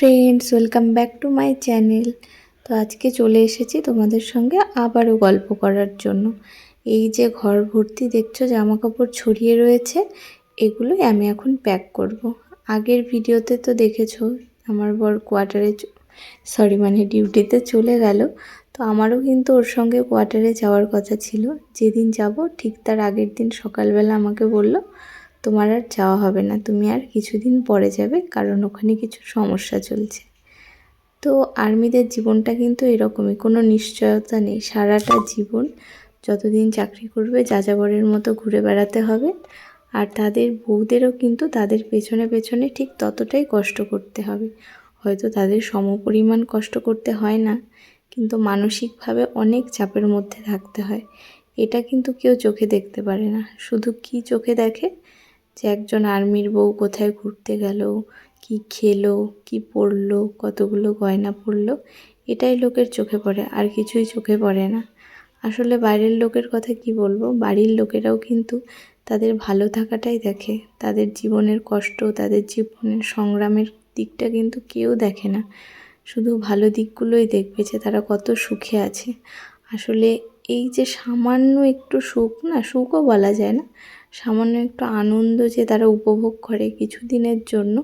Friends welcome back to my channel তো আজকে চলে এসেছি তোমাদের সঙ্গে আবারও গল্প করার জন্য। এই যে ঘর ভর্তি দেখছ, জামা কাপড় ছড়িয়ে রয়েছে, এগুলোই আমি এখন প্যাক করব। আগের ভিডিওতে তো দেখেছ, আমার বর কোয়ার্টারে সরি মানে ডিউটিতে চলে গেল। তো আমারও কিন্তু ওর সঙ্গে কোয়ার্টারে যাওয়ার কথা ছিল। যেদিন যাব, ঠিক তার আগের দিন সকালবেলা আমাকে বলল তোমার আর যাওয়া হবে না, তুমি আর কিছুদিন পরে যাবে, কারণ ওখানে কিছু সমস্যা চলছে। তো আর্মিদের জীবনটা কিন্তু এরকমই, কোনো নিশ্চয়তা নেই। সারাটা জীবন যতদিন চাকরি করবে, যাযাবরের মতো ঘুরে বেড়াতে হবে। আর তাদের বউদেরও কিন্তু তাদের পেছনে পেছনে ঠিক ততটাই কষ্ট করতে হবে। হয়তো তাদের সমপরিমাণ কষ্ট করতে হয় না, কিন্তু মানসিকভাবে অনেক চাপের মধ্যে থাকতে হয়। এটা কিন্তু কেউ চোখে দেখতে পারে না। শুধু কি চোখে দেখে যে একজন আর্মির বউ কোথায় ঘুরতে গেল, কি খেলো, কি পড়ল, কতগুলো গয়না পরলো এটাই লোকের চোখে পড়ে, আর কিছুই চোখে পড়ে না। আসলে বাইরের লোকের কথা কি বলব? বাড়ির লোকেরাও কিন্তু তাদের ভালো থাকাটাই দেখে। তাদের জীবনের কষ্ট, তাদের জীবনের সংগ্রামের দিকটা কিন্তু কেউ দেখে না। শুধু ভালো দিকগুলোই দেখবে যে তারা কত সুখে আছে। আসলে এই যে সামান্য একটু সুখ, না? সুখও বলা যায় না। সামান্য একটু আনন্দ যে তারা উপভোগ করে কিছু দিনের জন্য,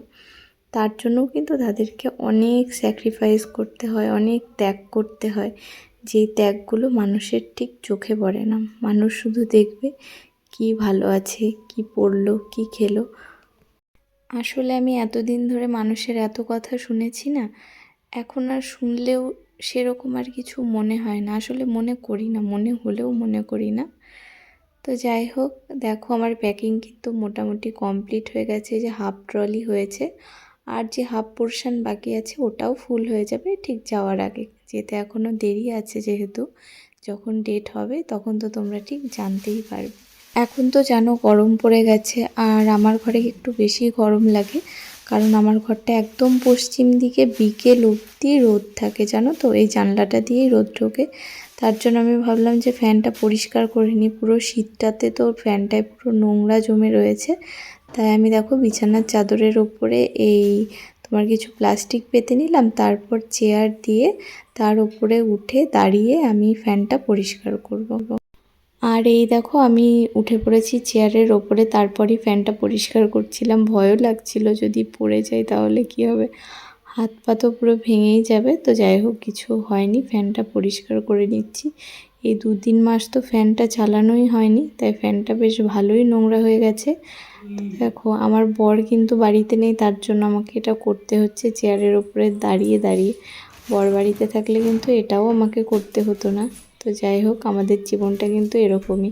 তার জন্যও কিন্তু তাদেরকে অনেক স্যাক্রিফাইস করতে হয়, অনেক ত্যাগ করতে হয়। যেই ত্যাগগুলো মানুষের ঠিক চোখে পড়ে না। মানুষ শুধু দেখবে কি ভালো আছে, কি পড়ল, কি খেলো। আসলে আমি এতদিন ধরে মানুষের এত কথা শুনেছি না, এখন আর শুনলেও সেরকম আর কিছু মনে হয় না। আসলে মনে করি না, মনে হলেও মনে করি না। তো যাই হোক, দেখো আমার প্যাকিং কিন্তু মোটামুটি কমপ্লিট হয়ে গেছে যে হাফ ট্রলি হয়েছে। আর যে হাফ পোর্শান বাকি আছে, ওটাও ফুল হয়ে যাবে। ঠিক যাওয়ার আগে যেতে এখনও দেরি আছে যেহেতু, যখন ডেট হবে তখন তো তোমরা ঠিক জানতেই পারবে। এখন তো জানো গরম পড়ে গেছে, আর আমার ঘরে একটু বেশি গরম লাগে। কারণ আমার ঘরটা একদম পশ্চিম দিকে বিকেল অবধি রোদ থাকে, জানো তো? এই জানলাটা দিয়েই রোদ ঢোকে। তার জন্য আমি ভাবলাম যে ফ্যানটা পরিষ্কার করে নিই। পুরো শীতটাতে তো ফ্যানটায় পুরো নোংরা জমে রয়েছে। তাই আমি দেখো বিছানার চাদরের ওপরে এই তোমার কিছু প্লাস্টিক পেতে নিলাম, তারপর চেয়ার দিয়ে তার উপরে উঠে দাঁড়িয়ে আমি ফ্যানটা পরিষ্কার করব। আর এই দেখো, আমি উঠে পড়েছি চেয়ারের ওপরে, তারপরই ফ্যানটা পরিষ্কার করছিলাম, ভয়ও লাগছিল যদি পড়ে যাই তাহলে কি হবে? হাত পা তো পুরো ভেঙেই যাবে, তো যাই হোক, কিছু হয়নি, ফ্যানটা পরিষ্কার করে নিচ্ছি। এই দু তিন মাস তো ফ্যানটা চালানোই হয়নি, তাই ফ্যানটা বেশ ভালোই নোংরা হয়ে গেছে। দেখো, আমার বর কিন্তু বাড়িতে নেই, তার জন্য আমাকে এটা করতে হচ্ছে, চেয়ারের ওপরে দাঁড়িয়ে দাঁড়িয়ে। বর বাড়িতে থাকলে কিন্তু এটাও আমাকে করতে হতো না। তো যাই হোক, আমাদের জীবনটা কিন্তু এরকমই।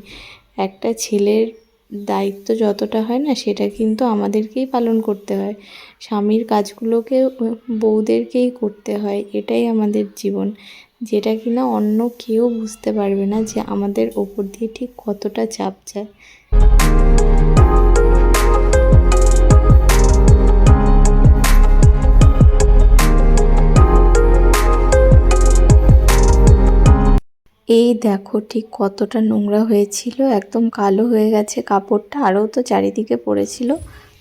একটা ছেলের দায়িত্ব যতটা হয় না, সেটা কিন্তু আমাদেরকেই পালন করতে হয়। স্বামীর কাজগুলোকে বউদেরকেই করতে হয়, এটাই আমাদের জীবন। যেটা কিনা অন্য কেউ বুঝতে পারবে না যে আমাদের ওপর দিয়ে ঠিক কতটা চাপ যায়। এই দেখো ঠিক কতটা নোংরা হয়েছিল, একদম কালো হয়ে গেছে কাপড়টা, আরও তো চারিদিকে পড়েছিল।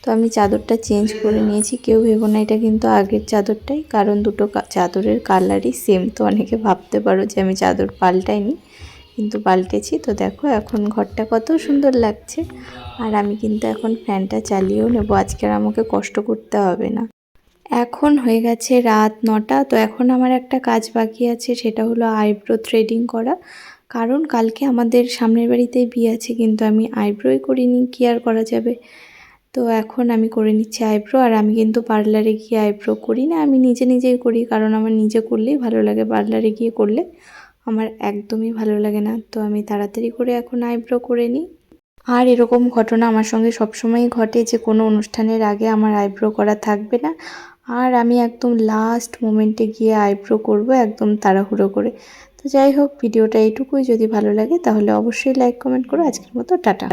তো আমি চাদরটা চেঞ্জ করে নিয়েছি, কেউ ভেবো না এটা কিন্তু আগের চাদরটাই, কারণ দুটো চাদরের কালারই সেম তো অনেকে ভাবতে পারো যে আমি চাদর পাল্টাইনি, কিন্তু পাল্টেছি। তো দেখো এখন ঘরটা কত সুন্দর লাগছে, আর আমি কিন্তু এখন ফ্যানটা চালিয়েও নেব, আজকে আর আমাকে কষ্ট করতে হবে না। এখন হয়ে গেছে রাত নটা। তো এখন আমার একটা কাজ বাকি আছে, সেটা হলো আইব্রো থ্রেডিং করা। কারণ কালকে আমাদের সামনের বাড়িতেই বিয়ে আছে, কিন্তু আমি আইব্রোই করিনি, কি আর করা যাবে? তো এখন আমি করে নিচ্ছি আইব্রো, আর আমি কিন্তু পার্লারে গিয়ে আইব্রো করি না, আমি নিজে নিজেই করি, কারণ আমার নিজে করলেই ভালো লাগে, পার্লারে গিয়ে করলে আমার একদমই ভালো লাগে না। তো আমি তাড়াতাড়ি করে এখন আইব্রো করে নিই। আর এরকম ঘটনা আমার সঙ্গে সবসময়ই ঘটে যে কোনো অনুষ্ঠানের আগে আমার আইব্রো করা থাকবে না। আর আমি একদম লাস্ট মোমেন্টে গিয়ে আইব্রো করব একদম তাড়াহুড়ো করে। তো যাই হোক, ভিডিওটা এইটুকুই। যদি ভালো লাগে তাহলে অবশ্যই লাইক কমেন্ট করো। আজকের মতো টাটা।